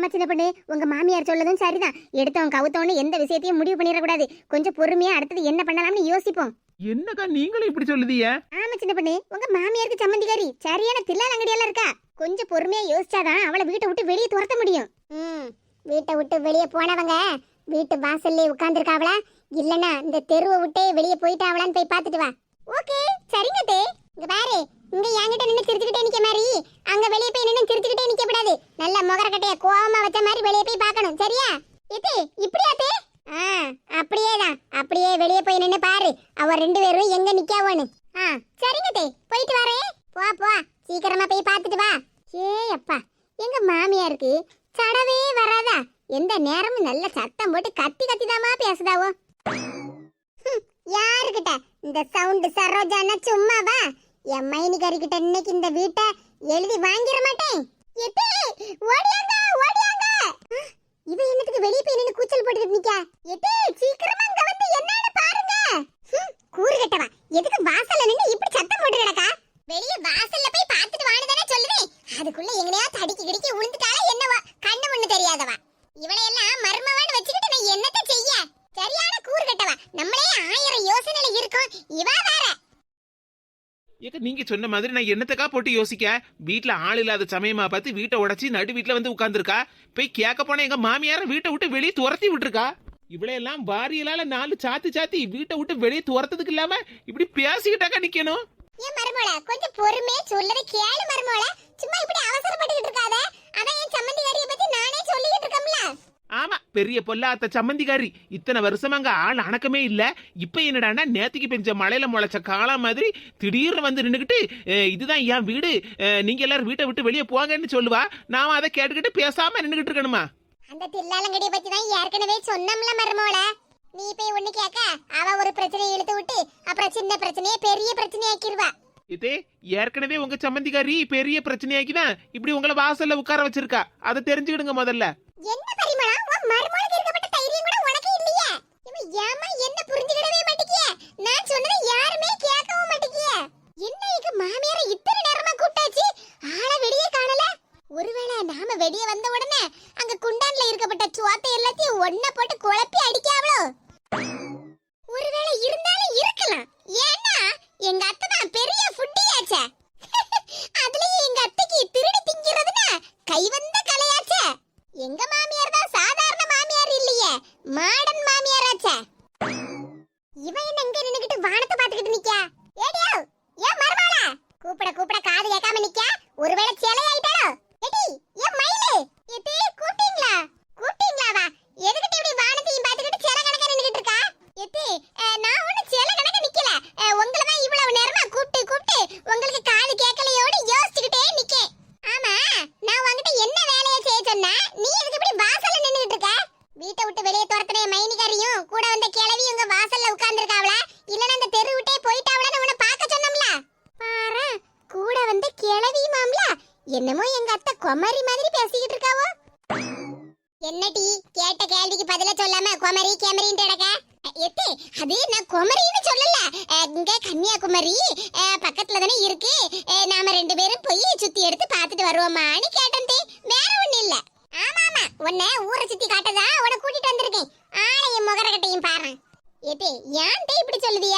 ஆமா சின்ன பொண்ணு உங்க மாமியார் சொல்லதும் சரிதான். எடுத்தவன் கவுத்தவனு எந்த விஷயத்தையும் முடிவு பண்ணிடக்கூடாது. கொஞ்சம் பொறுமையா அடுத்தது என்ன பண்ணலாம்னு யோசிப்போம். என்னக்கா நீங்களும் இப்படி சொல்லுதீங்க? ஆமா சின்ன பொண்ணு உங்க மாமியாருக்கு சம்மந்திகாரி சரியான தில்லாலங்கடியெல்லாம் இருக்கா? கொஞ்சம் பொறுமையா யோசிச்சாதான் அவளை வீட்டை விட்டு வெளியே துரத்த முடியும். ம் வீட்டை விட்டு வெளியே போனவங்க வீட்டு வாசல்லே உட்கார்ந்துருக்காவளா? இல்லனா இந்த தெருவை விட்டே வெளியே போயிட்டாவளான்னு போய் பார்த்துட்டு வா. ஓகே சரிங்க தே. இங்க பாரு இங்க என்கிட்ட நின்னு சிரிச்சுக்கிட்டே நிக்க மாதிரி. அங்க வெளியே போய் நின்னு சிரிச்சுக்கிட்டே நிக்க கூடாது நல்ல முகரக்கட்டைய கோவமா வச்ச மாதிரி வெளியே போய் பார்க்கணும். சரியா? இது இப்படியா தே? ஆ அப்படியே தான். அப்படியே வெளியே போய் நின்னு பாரு. அவ ரெண்டு பேரும் எங்க நிக்காவோன்னு. ஆ சரிங்க தே. போயிட்டு வரேன் போ போ. சீக்கிரமா போய் பார்த்துட்டு வா. ஏ அப்பா. எங்க மாமியாருக்கு சடவே வராதா? எந்த நேரமும் நல்ல சத்தம் போட்டு கத்தி கத்தி தாமா பேசுதாவோ யாருக்கிட்ட? இந்த சவுண்ட் சரோஜானா சும்மாவா? என் மைனிகாரி கிட்ட இன்னைக்கு இந்த வீட்டை எழுதி வாங்கிட மாட்டேன். எத்தே, ஓடியாங்க ஓடியாங்க. இவ என்னத்துக்கு வெளிய போய் நின்னு கூச்சல் போட்டுட்டு நிக்கா? எத்தே சீக்கிரமா இங்க வந்து என்னன்னு பாருங்க. கூறு கட்டவா எதுக்கு வா நின்னு இப்படி சத்தம் போட்டு கிடக்கா வெளிய வாசல்ல போய் பார்த்துட்டு வான்னு தானே சொல்லுவேன் அதுக்குள்ள எங்கனையா தடிக்கி கிடிக்கி விழுந்துட்டாளா என்னவா கண்ணு முன்னு தெரியாதவா இவளையெல்லாம் மர்மவான்னு வச்சுக்கிட்டு நான் என்னத்த செய்ய சரியான கூறு கட்டவா நம்மளே ஆயிரம் யோசனையில இருக்கோம் இவா வேற ஏக்க நீங்க சொன்ன மாதிரி நான் என்னத்தக்கா போட்டு யோசிக்க? வீட்டுல ஆள் இல்லாத சமயமா பார்த்து வீட்டை உடைச்சி நடு வீட்டுல வந்து உட்கார்ந்துருக்கா? போய் கேட்க போன எங்க மாமியார வீட்டை விட்டு வெளியே துரத்தி விட்டுருக்கா? இவளையெல்லாம் வாரியலால நாலு சாத்தி சாத்தி வீட்டை விட்டு வெளியே துரத்துறதுக்கு இல்லாம இப்படி பேசிக்கிட்டாக்கா நிக்கணும்? ஏன் மருமோளா கொஞ்சம் பொறுமையா சொல்லத கேளு மருமோளா. சும்மா இப்படி அவசரப்பட்டுக்கிட்டு இருக்காத. அதான் என் சம்மந்திகாரிய பத்தி நானே சொல்லிக்கிட்டு இருக்கம்ல ஆமா பெரிய பொல்லாத்த சம்மந்திகாரி. இத்தனை வருஷமா அங்க ஆள் அணக்கமே இல்ல. இப்ப என்னடான்னா நேத்திக்கு பெஞ்ச மழையில முளைச்ச காலம் மாதிரி திடீர்னு வந்து நின்னுக்கிட்டு "அஹ், இதுதான் என் வீடு. நீங்க எல்லாரும் வீட்டை விட்டு வெளியே போங்கன்னு சொல்லுவா. நாம அதை கேட்டுக்கிட்டு பேசாம நின்னுகிட்டு இருக்கணுமா? அந்த தில்லாலங்கடிய பத்தி தான் ஏற்கனவே சொன்னோம்ல மருமோள நீ போய் ஒண்ணு கேட்க அவ ஒரு பிரச்சனையை இழுத்து விட்டு அப்புறம் சின்ன பிரச்சனையை பெரிய பிரச்சனையாக்கிடுவா இதே ஏற்கனவே உங்க சம்மந்திகாரி பெரிய பிரச்சனையாக்கிதான் இப்படி உங்களை வாசல்ல உட்கார வச்சிருக்கா. அதை தெரிஞ்சுக்கிடுங்க முதல்ல. என்ன பரிமளா? உன் மருமகளுக்கு இருக்கப்பட்ட தைரியம் கூட உனக்கு இல்லையே. இவன் ஏமா என்ன புரிஞ்சுக்கிடவே மாட்டேங்கிய நான் சொன்னதை யாருமே கேட்கவும் மாட்டேங்கிய என்ன இங்க மாமியார இத்தனை நேரமா கூட்டாச்சு ஆள வெளியே காணல. ஒருவேளை நாம வெளியே வந்த உடனே அங்க குண்டான்ல இருக்கப்பட்ட சுவாத்தை எல்லாத்தையும் ஒன்ன போட்டு குழப்பி அடிக்காவளோ ஒருவேளை இருந்தாலும் இருக்கலாம் ஏன்னா எங்க அத்தை தான் பெரிய ஃபுட்டியாச்சே அதுலயும் எங்க அத்தைக்கு திருடி திங்கிறதுனா கைவந்த கலையாச்சே எங்க மாமியார் தான் சாதாரண மாமியார் இல்லையே மாடன் மாமியாராச்சே இவன் என்ன இங்க நின்னுகிட்டு வானத்தை பாத்துக்கிட்டு நிக்கா ஏடியோ ஏன் மருமகளா கூப்பிட கூப்பிட காது கேட்காம நிக்கா ஒருவேளை சிலை ஆயிட்டாரோ ஏடி ஏன் மயிலு எத்தே கூப்பிட்டீங்களா கூப்பிட்டீங்களா வா எதுக்கிட்ட இப்படி வானத்தையும் பாத்துக்கிட்டு சிலை கணக்கா நின்னுகிட்டு இருக்கா எத்தே அஹ், நான் ஒண்ணு சிலை கணக்கா நிக்கல அஹ், உங்களை தான் இவ்வளவு நேரமா கூப்பிட்டு கூப்பிட்டு உங்களுக்கு காது கேட்கலையோடு யோசிச்சுக்கிட்டே நிக்கேன் ஆமா நான் உன்கிட்ட என்ன வேலையை செய்ய சொன்னா நீ எதுக்கு இப்படி வாசல்ல நின்னுகிட்டு இருக்க வீட்டை விட்டு வெளியே துரத்துன என் மைனிகாரியும் கூட வந்த கிழவி உங்க வாசல்ல உட்கார்ந்திருக்காவளா இல்லனா அந்த தெரு விட்டே போயிட்டாவளான்னு உன்னை பார்க்க சொன்னோம்ல பாரு கூட வந்த கிழவி மாம்ல என்னமோ எங்க அத்தை குமரி மாதிரி பேசிக்கிட்டு இருக்காவோ என்னடி கேட்ட கேள்விக்கு பதில சொல்லாம குமரி கேமரின்னு கிடக்க எத்தே அது நான் குமரின்னு சொல்லல அஹ், இங்க கன்னியாகுமரி பக்கத்துல தானே இருக்கு. நாம ரெண்டு பேரும் போய் சுத்தி எடுத்து பார்த்துட்டு வருவோமான்னு கேட்டேன் வேற ஒண்ணு இல்ல. ஆமா ஆமா. உன்னை ஊரை சுத்தி காட்டதா உன்னை கூட்டிட்டு வந்திருக்கேன். ஆளையும் முகரகட்டையும் பாரு எது ஏன் இப்படி சொல்லுதிய?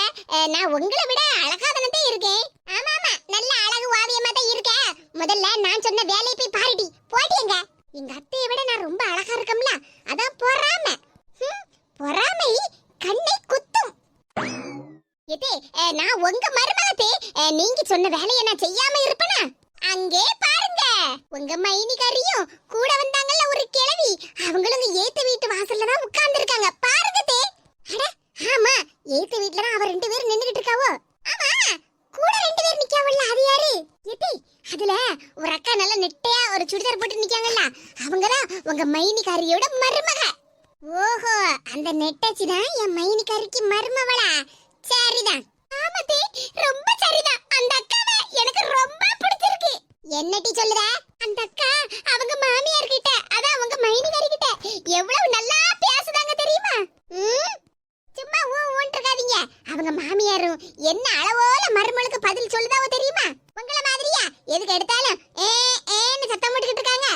நான் உங்களை விட அழகா தானே இருக்கேன். ஆமா ஆமா. நல்ல அழகு ஓவியமா தான் இருக்கேன் முதல்ல நான் சொன்ன வேலையை போய் பாருடி. போட்டியங்க எங்க. அத்தையை விட நான் ரொம்ப அழகா இருக்கம்ல. அதான் பொறாம. பொறாமை கண்ணை குத்தும். எதே நான் உங்க மருமகத்தே நீங்க சொன்ன வேலையை நான் செய்யாம இருப்பனா? அங்கே பாருங்க. உங்க மைனிகாரியும் கூட வந்தாங்கல்ல ஒரு கிழவி. அவங்களும் ஏத்த வீட்டு வாசல்ல தான் உட்கார்ந்து இருக்காங்க பாருங்க தே. அட ஆமா ஏத்த வீட்ல தான் அவ ரெண்டு பேரும் நின்னுகிட்டு இருக்காவோ? ஆமா கூட ரெண்டு பேர் நிக்காவல்ல அது யாரு? எதே அதுல ஒரு அக்கா நல்ல நெட்டையா ஒரு சுடிதார் போட்டு நிக்காங்கல்ல அவங்க தான் உங்க மைனிகாரியோட மருமக. ஓஹோ அந்த நெட்டச்சி தான் என் மைனிகாரிக்கு மருமவளா. சரிதான். ஆமாதே ரொம்ப சரிதான். அந்த அக்காவை எனக்கு ரொம்ப பிடிச்சிருக்கு. என்னட்டி சொல்லுற அந்த அக்கா அவங்க மாமியார் கிட்ட அதான் அவங்க மைனிகாரி கிட்ட எவ்வளவு நல்லா பேசுதாங்க தெரியுமா ம்? சும்மா ஊ ஊன்ட்டு இருக்காதீங்க அவங்க மாமியாரும் என்ன அளவோல மருமகளுக்கு பதில் சொல்லுதாவோ தெரியுமா உங்கள மாதிரியா எதுக்கு எடுத்தாலும் ஏ ஏன்னு சத்தம் போட்டுக்கிட்டு இருக்காங்க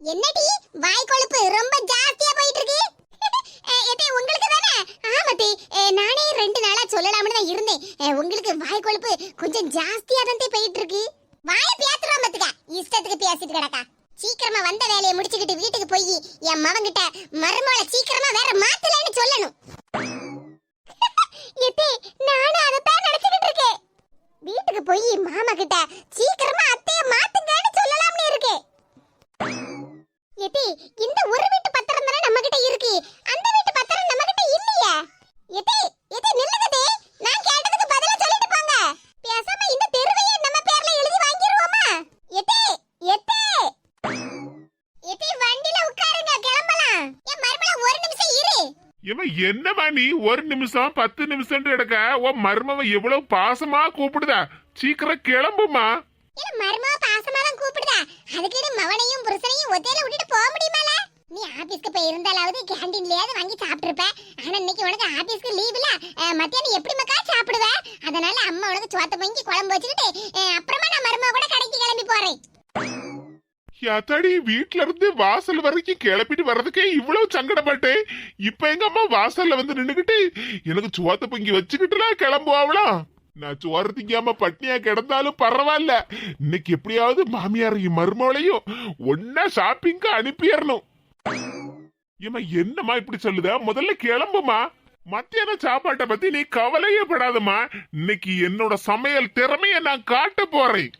என்னடி வாய் கொழுப்பு ரொம்ப ஜாஸ்தியா போயிட்டு இருக்கு அஹ், எத்தே உங்களுக்கு தானே ஆமாத்தி நானே ரெண்டு நாளா சொல்லலாம்னு தான் இருந்தேன் அஹ், உங்களுக்கு வாய் கொழுப்பு கொஞ்சம் ஜாஸ்தியா தான் போயிட்டு இருக்கு வாய பேத்துறோம் பத்துக்க. இஷ்டத்துக்கு பேசிட்டு கிடக்கா. சீக்கிரமா வந்த வேலையை முடிச்சுக்கிட்டு வீட்டுக்கு போய் என் மவன்கிட்ட மருமோள சீக்கிரமா வேற மாத்தலன்னு சொல்லணும். எத்தே நானும் அதைத்தான் நினைச்சுக்கிட்டு இருக்கேன். வீட்டுக்கு போய் மாமா கிட்ட சீக்கிரமா அத்தைய மாத்துங்கன்னு சொல்லலாம்னு இருக்கேன் எத்தி இந்த ஒரு வீட்டு பத்திரம் தானே நம்ம கிட்ட இருக்கு. அந்த வீட்டு பத்திரம் நம்ம கிட்ட இல்லையே. எத்தி எத்தி நில்லுங்கதே நான் கேட்டதுக்கு பதில் பேசாம இந்த தெருவையே நம்ம பேர்ல எழுதி வாங்கிருவோமா? எத்தி எத்தி. எத்தி வண்டில உட்காருங்க கிளம்பலாம். என் மருமல ஒரு நிமிஷம் இரு. இவன் என்னமா நீ? ஒரு நிமிஷம் பத்து நிமிஷம் கிடக்க. உன் மருமவ எவ்வளவு பாசமா கூப்பிடுதா? சீக்கிரம் கிளம்புமா இல்ல மருமக பாசமா தான் கூப்பிடுதா? அதுக்கு மவனையும் புருஷனையும் ஒத்தையில விட்டுட்டு போக முடியுமால? நீ ஆபீஸ்க்கு போய் இருந்தாலாவது கேண்டீன்லயாவது வாங்கி சாப்பிட்டுருப்ப. ஆனா இன்னைக்கு உனக்கு ஆபீஸ்க்கு லீவ் இல்ல. மத்தியானம் எப்படி மக்கா சாப்பிடுவ? அதனால அம்மா உனக்கு சோத்த பொங்கி குழம்பு வச்சுக்கிட்டு அப்புறமா நான் மருமக கூட கடைக்கு கிளம்பி போறேன். யாத்தாடி வீட்ல இருந்து வாசல் வரைக்கும் கிளப்பிட்டு வர்றதுக்கே இவ்வளவு சங்கடப்பட்டேன். இப்ப எங்க அம்மா வாசல்ல வந்து நின்னுகிட்டு எனக்கு சுவாத்த பொங்கி வச்சுக்கிட்டுலாம் கிளம்புவாங்களாம் நான் சோறு திங்காம பட்னியா கிடந்தாலும் பரவாயில்ல. இன்னைக்கு எப்படியாவது மாமியாரையும் மருமகளையும் ஒன்னா ஷாப்பிங்க்கு அனுப்பிடணும். ஏமா என்னம்மா இப்படி சொல்லுதா? முதல்ல கிளம்புமா மத்தியான சாப்பாட்டை பத்தி நீ கவலையே படாதம்மா. இன்னைக்கு என்னோட சமையல் திறமைய நான் காட்ட போறேன்.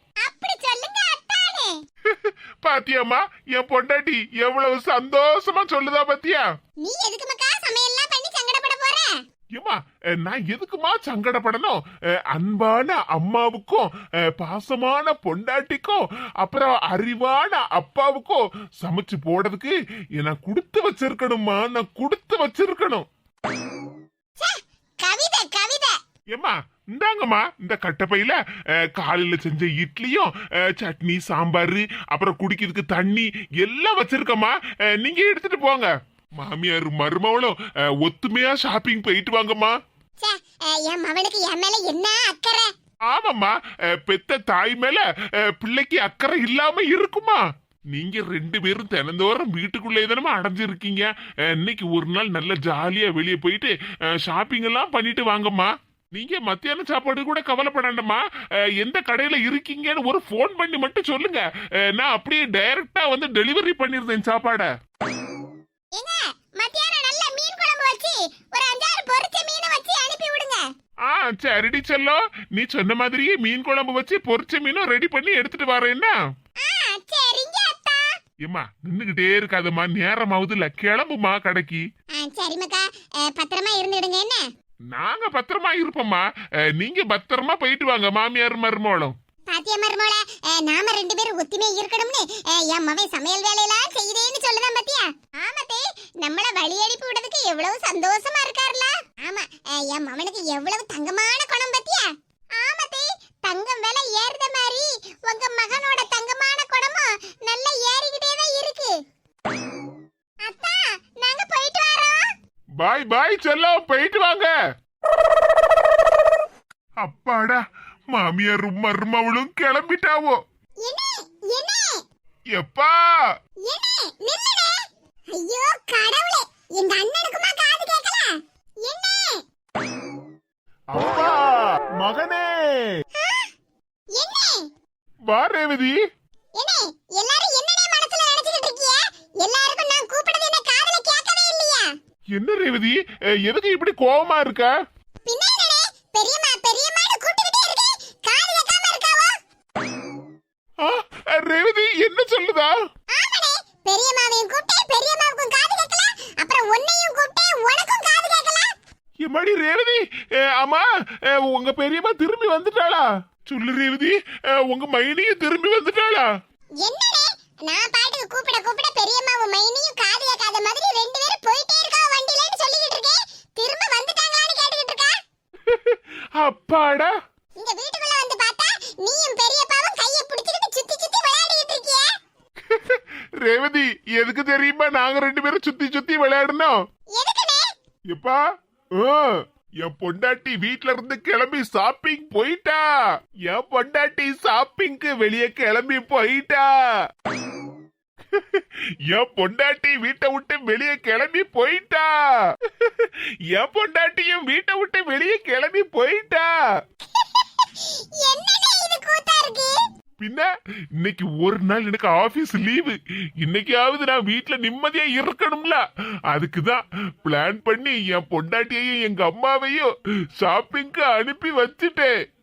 பாத்தியாமா என் பொண்டாட்டி எவ்வளவு சந்தோஷமா சொல்லுதா பாத்தியா? நீ எதுக்கு மக்கா சமையல்லாம் பண்ணி சங்கடப்பட போற ஏமா நான் எதுக்குமா சங்கடப்படணும்? அன்பான அம்மாவுக்கும் பாசமான பொண்டாட்டிக்கும் அப்புறம் அறிவான அப்பாவுக்கும் சமைச்சு போடுறதுக்கு நான் கொடுத்து வச்சிருக்கணுமா நான் கொடுத்து வச்சிருக்கணும். ஏமா இந்தாங்கம்மா இந்த கட்டப்பையில காலையில செஞ்ச இட்லியும் சட்னி சாம்பார் அப்புறம் குடிக்கிறதுக்கு தண்ணி எல்லாம் வச்சிருக்கம்மா. நீங்க எடுத்துட்டு போங்க. மாமியார் மருமவளும் ஒத்துமையா ஷாப்பிங் போயிட்டு வாங்கம்மா. என் மவனுக்கு என் மேல என்ன அக்கறை? ஆமாம்மா பெத்த தாய் மேல பிள்ளைக்கு அக்கறை இல்லாம இருக்குமா? நீங்க ரெண்டு பேரும் தினந்தோறும் வீட்டுக்குள்ளே தானே அடைஞ்சிருக்கீங்க. இன்னைக்கு ஒரு நாள் நல்ல ஜாலியா வெளியே போயிட்டு ஷாப்பிங் எல்லாம் பண்ணிட்டு வாங்கம்மா. நீங்க மத்தியான சாப்பாடு கூட கவலைப்படாண்டம்மா எந்த கடையில இருக்கீங்கன்னு ஒரு ஃபோன் பண்ணி மட்டும் சொல்லுங்க. நான் அப்படியே டைரக்டா வந்து டெலிவரி பண்ணிருந்தேன் சாப்பாடை ஏங்க மத்தியானம் நல்ல மீன் குழம்பு வச்சு ஒரு அஞ்சாறு பொரிச்ச மீனை வச்சு அனுப்பி விடுங்க ஆ சரிடி செல்லம் நீ சொன்ன மாதிரியே மீன் குழம்பு வச்சு பொரிச்ச மீனும் ரெடி பண்ணி எடுத்துட்டு வரேன்னா ஏம்மா நின்னுகிட்டே இருக்காதம்மா. நேரம் ஆகுதுல கிளம்புமா கடைக்கு. ஆ சரி மக்கா. அஹ், பத்திரமா இருந்துடுங்க என்ன? நாங்க பத்திரமா இருப்போம்மா. நீங்க பத்திரமா போயிட்டு வாங்க மாமியார் மருமகளும். பாத்தியா மருமோள நாம ரெண்டு பேரும் ஒத்துமையா இருக்கணும்னு. என் மவன் சமையல் வேலையெல்லாம் செய்யுதேன்னு சொல்லுதான் பாத்தியா. ஆமாத்தே நம்மள வழி அனுப்பி விடுறதுக்கு எவ்வளவு சந்தோஷமா இருக்காருல ஆமா அஹ், என் மவனுக்கு எவ்வளவு தங்கமான குணம் பாத்தியா ஆமாத்தே தங்கம் விலை ஏறுத மாதிரி உங்க மகனோட தங்கமான குணமும் நல்லா ஏறிக்கிட்டே தான் இருக்கு அத்தா நாங்க போயிட்டு வரோம் பாய் பாய் செல்லம். போயிட்டு வாங்க. அப்பாடா மாமியாரும் மருமவளும் கிளம்பிட்டாவோ. எப்பா? ஐயோ கடவுளே எங்க அண்ணனுக்குமா காது கேட்கல? என்ன? அப்பா மகனே. என்ன? வா ரேவதி என்ன எல்லாரும் என்னனே மனசுல நினைச்சிட்டு இருக்கீங்க எல்லாருக்கும் நான் கூப்பிடுறது என்ன காதுல கேட்கவே இல்லையா என்ன ரேவதி அஹ், எதுக்கு இப்படி கோவமா இருக்க? ரேவதி என்ன சொல்லுதா? பெரியம்மாவையும் கூப்பிட்டேன். பெரியம்மாவுக்கும் காது கேட்கல. அப்புறம் உன்னையும் கூப்பிட்டேன். உனக்கும் காது கேட்கல. எம்மாடி ரேவதி? ஆமா உங்க பெரியம்மா திரும்பி வந்துட்டாளா? சொல்லு ரேவதி உங்க மைனியும் திரும்பி வந்துட்டாளா? என்னடே? நான் பாட்டுக்கு கூப்பிட கூப்பிட பெரியம்மாவும் மைனியும் காது கேட்காத மாதிரி ரெண்டு பேரும் அப்பாடா. இந்த வீட்டுக்குள்ள வந்து பார்த்தா நீயும் பெரியப்பாவும் கைய பிடிச்சிக்கிட்டு சுத்தி சுத்தி விளையாடிட்டு இருக்கியே. ரேவதி எதுக்கு தெரியுமா நாங்க ரெண்டு பேரும் சுத்தி சுத்தி விளையாடணும் எதுக்குனே? எப்பா? என் பொண்டாட்டி வீட்ல இருந்து கிளம்பி ஷாப்பிங் போயிட்டா. என் பொண்டாட்டி ஷாப்பிங்க்கு வெளியே கிளம்பி போயிட்டா. என் பொண்டாட்டி வீட்டை விட்டு வெளியே கிளம்பி போயிட்டா. என் பொண்டாட்டியும் வீட்டை விட்டு வெளியே கிளம்பி போயிட்டா. பின்ன இன்னைக்கு ஒரு நாள் எனக்கு ஆபீஸ் லீவு. இன்னைக்காவது நான் வீட்ல நிம்மதியா இருக்கணும்ல. அதுக்குதான் பிளான் பண்ணி என் பொண்டாட்டியையும் எங்க அம்மாவையும் ஷாப்பிங்க்கு அனுப்பி வச்சுட்டேன்.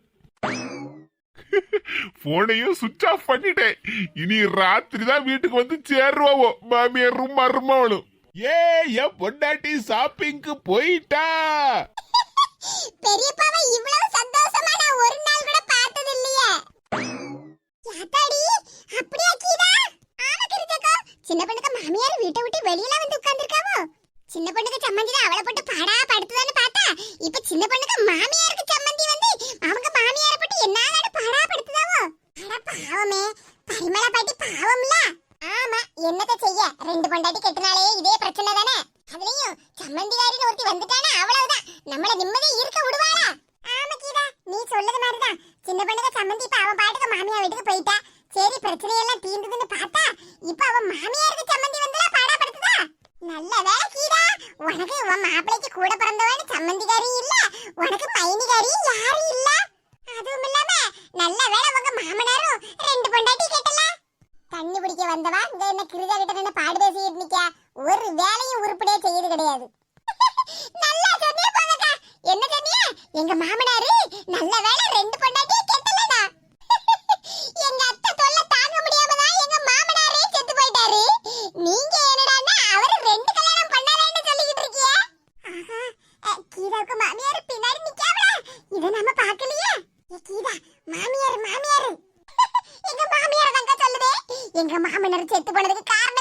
போனையும் சுவிட்ச் ஆஃப் பண்ணிட்டேன். இனி ராத்திரி தான் வீட்டுக்கு வந்து சேருவாவோ. மாமியாரும் மருமவளும் ஏ என் பொண்டாட்டி ஷாப்பிங்க்கு போயிட்டா. பெரியப்பாவை இவ்வளவு சந்தோஷமா நான் ஒரு நாள் கூட பார்த்தது இல்லையே யாத்தாடி அப்படியா கீதா? ஆமா கிருஜக்கா. சின்ன பொண்ணுக்கு மாமியார் வீட்டை விட்டு வெளியில வந்து உட்கார்ந்திருக்காவோ. சின்ன பொண்ணுக்கு சம்மந்தி அவளை போட்டு பாடா படுத்துதான்னு பார்த்தா இப்ப சின்ன பொண்ணுக்கு மாமியார் சம்மந்தி வந்து அவங்க மாமியாரை போட்டு என்னால பாடா படுத்துதாவோ அட பாவமே பரிமளா பாட்டி பாவம்ல ஆமா என்னத்த செய்ய ரெண்டு பொண்டாட்டி கெட்டினாலே இதே பிரச்சனை தானே அதுலயும் சம்மந்திகாரின்னு ஒருத்தி வந்துட்டானா அவ்வளவுதான் நம்மள நிம்மதியா இருக்க விடுவாளா ஆமா கீதா நீ சொல்லுது மாதிரிதான் சின்ன பொண்ணுக்கு சம்மந்தி இப்ப அவன் பாட்டுக்கு மாமியா வீட்டுக்கு போயிட்டா சரி பிரச்சனை எல்லாம் தீர்ந்ததுன்னு பார்த்தா இப்ப அவன் மாமியாருக்கு சம்மந்தி வந்துடா பாடா படுத்துதா நல்ல வேலை கீதா உனக்கு உன் மாப்பிளைக்கு கூட பிறந்தவன் சம்மந்திகாரி இல்ல உனக்கு பயணிகாரி யாரும் இல்ல. அதுவும் இல்லாம நல்ல வேலை உங்க மாமனாரும் ரெண்டு பொண்டாட்டி கேட்டல. தண்ணி பிடிக்க வந்தவா இந்த என்ன கிருதா கிட்ட நின்னு பாடு பேசிட்டு நிக்க ஒரு வேலையும் உருப்படியா செய்யறது கிடையாது. நல்லா சொன்னியா போங்கக்கா. என்ன சொன்னியா? எங்க மாமனாரு நல்ல வேலை ரெண்டு பொண்டாட்டி கேட்டலடா. எங்க அத்தை தொல்லை தாங்க முடியாம தான் எங்க மாமனாரே செத்து போயிட்டாரு. நீங்க இதை நம்ம பார்க்கலையே? கீதா மாமியார் மாமியார். எங்க மாமியார் தாங்க சொல்லுதே? எங்க மாமனார் செத்து போனதுக்கு காரணம்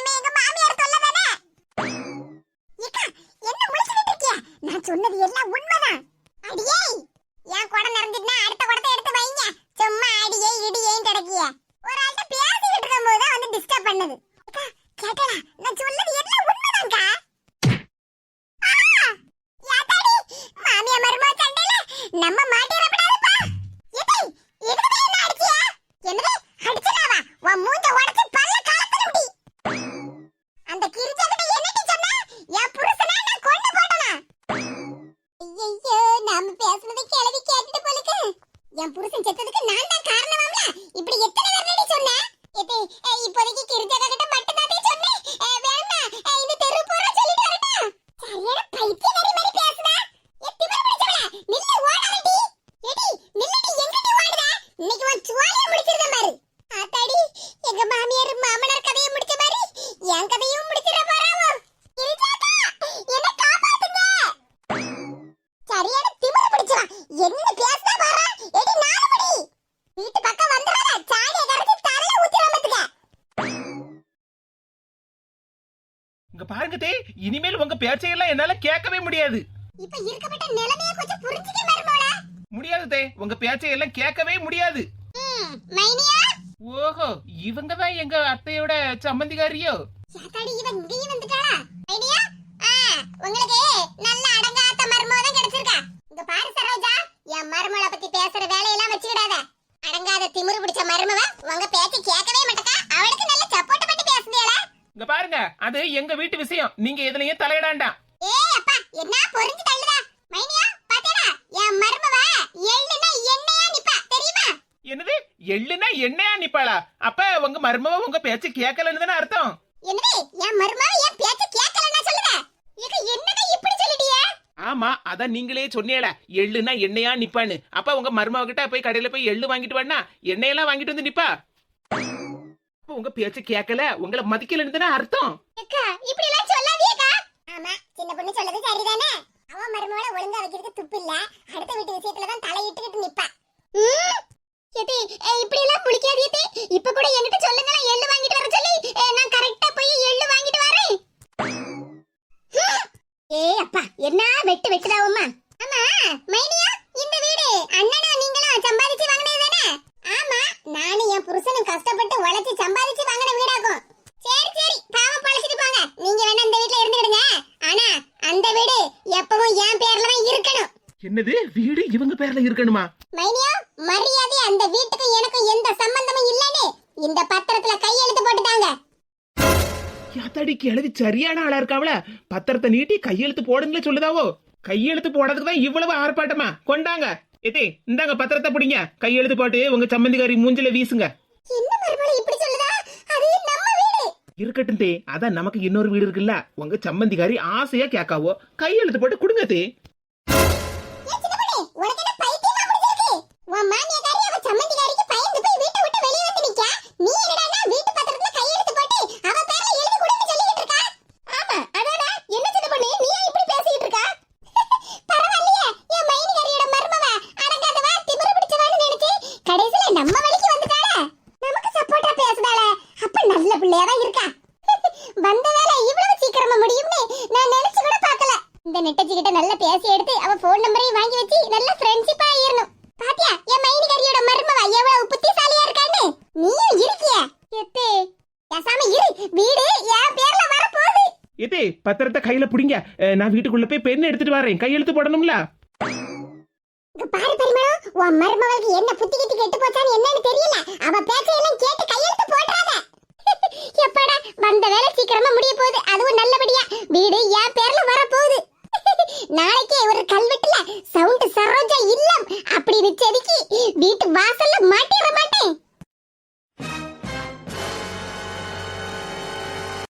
பேச்சையெல்லாம் என்னால கேட்கவே முடியாது. இப்ப இருக்கப்பட்ட நிலைமையை கொஞ்சம் புரிஞ்சுக்க மருமகளா முடியாது தே உங்க பேச்சையெல்லாம் கேட்கவே முடியாது. ம், மைனியா? ஓஹோ இவங்க தான் எங்க அத்தையோட சம்மந்திகாரியோ? யாத்தாடி இவன் இங்கேயும் வந்துட்டாளா? மைனியா? ஆ உங்களுக்கு நல்ல அடங்காத்த மருமக தான் கிடைச்சிருக்கா. இங்க பாரு சரோஜா என் மருமகளை பத்தி பேசுற வேலையெல்லாம் வச்சுக்கிடாத. அடங்காத திமிரு பிடிச்ச மருமவ உங்க பேச்சு கேட்கவே மாட்டக்கா. அவளுக்கு நல்ல சப்போர்ட் இங்க பாருங்க அது எங்க வீட்டு விஷயம். நீங்க எதுலயும் தலையிடாண்டாம் ஏய் அப்பா என்ன பொறிஞ்சு தள்ளுதா? மைனியா பாத்தேடா என் மருமவ எள்ளுனா எண்ணெயா நிப்பா தெரியுமா? என்னது? எள்ளுனா எண்ணெயா நிப்பாளா? அப்ப உங்க மருமவ உங்க பேச்சு கேட்கலன்னு தானே அர்த்தம். என்னடி என் மருமவ என் பேச்ச கேட்கலன்னா சொல்லுத? ஏக என்னடா இப்படி சொல்லிட்டியே ஆமா அதான் நீங்களே சொன்னீல எள்ளுனா எண்ணெயா நிப்பான்னு. அப்ப உங்க மருமவ கிட்ட போய் கடையில போய் எள்ளு வாங்கிட்டு வானா எண்ணெயெல்லாம் வாங்கிட்டு வந்து நிப்பா. உங்க பேச்சு கேட்கல உங்களை மதிக்கலன்னு தானே அர்த்தம். இப்படி எல்லாம் சொல்லாதீங்கக்கா ஆமா சின்ன பொண்ணு சொல்றது சரிதானே? அவ மருமகளை ஒழுங்கா வைக்கிறதுக்கு துப்பு இல்ல. அடுத்த வீட்டு விஷயத்துல தான் தலையிட்டுக்கிட்டு நிப்பா. இப்படி எல்லாம் முழிக்காதீங்க இப்ப கூட என்கிட்ட சொல்லுங்க நான் எள்ளு வாங்கிட்டு வர சொல்லி ஏ, நான் கரெக்டா போய் எள்ளு வாங்கிட்டு வரேன் ஏ அப்பா என்ன வெட்டு வெட்டுதாவுமா ஆமா மைனியா இந்த வீடு அண்ணனும் நீங்களும் சம்பாதிச்சு வாங்கினது தானே ஆமா நானும் என் புருஷனும் கஷ்டப்பட்டு உழைச்சு சம்பாதிச்சு வாங்கின வீடாக்கும் சரி சரி பாவம் பழச்சிட்டு போங்க நீங்க வேணா இந்த வீட்ல இருந்துடுங்க ஆனா அந்த வீடு எப்பவும் என் பேர்ல தான் இருக்கணும் என்னது வீடு இருக்கணுமா? மைனியா மரியாதை அந்த வீட்டுக்கு எனக்கும் எந்த சம்பந்தமும் இல்லைன்னு இந்த பத்திரத்துல கையெழுத்து போட்டுட்டாங்க. ஆத்தாடி கிளவி சரியான ஆளா இருக்காவல பத்திரத்தை நீட்டி கையெழுத்து போடுங்களே சொல்லுதாவோ? கையெழுத்து போடுறதுக்கு தான் இவ்வளவு ஆர்ப்பாட்டமா? கொண்டாங்க. ஏத்தே இந்தாங்க பத்திரத்தை பிடிங்க. கையெழுத்து போட்டு உங்க சம்மந்திக்காரி மூஞ்சில வீசுங்க. என்ன மருமலை இப்படி சொல்லுதா? அது நம்ம வீடு. இருக்கட்டும் தே அதான் நமக்கு இன்னொரு வீடு இருக்குல்ல. உங்க சம்மந்திக்காரி ஆசையா கேட்காவோ? கையெழுத்து போட்டு கொடுங்க தே ஏன் சின்ன பொண்ணு, உனக்கு என்ன பைத்தியமா பிடிச்சிருக்கு? உன் மாமியாக்காரி அவ சம்மந்திக்காரிக்கு பயந்து போய் வீட்டை விட்டு வெளிய வந்து நிக்கா. நீ என்னடான்னா வீட்டு பத்திரத்துல கையெழுத்து போட்டு அவ பேர்ல எழுதி கொடுன்னு சொல்லிக்கிட்டு இருக்கா? ஆமா, அதானே? என்ன சின்ன பொண்ணு, நீ ஏன் இப்படி பேசிக்கிட்டு இருக்கா? பரவாயில்லையே, என் மைனிகாரியோட மருமவ, அடங்காதவ, திமிரு பிடிச்சவன்னு நினைச்சு, கடைசியில நம்ம வழிக்கு வந்துட்டாளே. நமக்கு சப்போர்ட்டா பேசுதாளே. அப்ப நல்ல பிள்ளையாதான் இருக்கா. வந்த வேலை இவ்வளவு சீக்கிரமா முடியும்னு நான் நினைச்சு கூட பார்க்கல இந்த நெட்டச்சி கிட்ட நல்லா பேசி எடுத்து அவ போன் நம்பரையும் வாங்கி வச்சு நல்ல ஃப்ரெண்ட்ஷிப்பா ஆயிரணும் பாத்தியா என் மைனிகாரியோட மருமவ எவ்வளவு புத்திசாலியா இருக்கான்னு நீயும் இருக்கிய எத்தே பேசாம இரு வீடு என் பேர்ல வர போகுது பத்திரத்தை கையில பிடிங்க. நான் வீட்டுக்குள்ள போய் பெண் எடுத்துட்டு வரேன். கையெழுத்து போடணும்ல? பாரு பரிமளம் உன் மருமகளுக்கு என்ன புத்தி கிட்டி கெட்டு போச்சான்னு என்னன்னு தெரியல. அவ பேச்சையெல்லாம் கேட்டு கையெழுத்து போடுறாத. எப்படா வந்த வேலை சீக்கிரமா முடிய போகுது. அதுவும் நல்லபடியா. வீடு என் பேர்ல வர போகுது நாளைக்கே ஒரு கல்வெட்டுல சவுண்ட் சரோஜா இல்லம். அப்படின்னு செதுக்கி வீட்டு வாசல்ல மாட்டி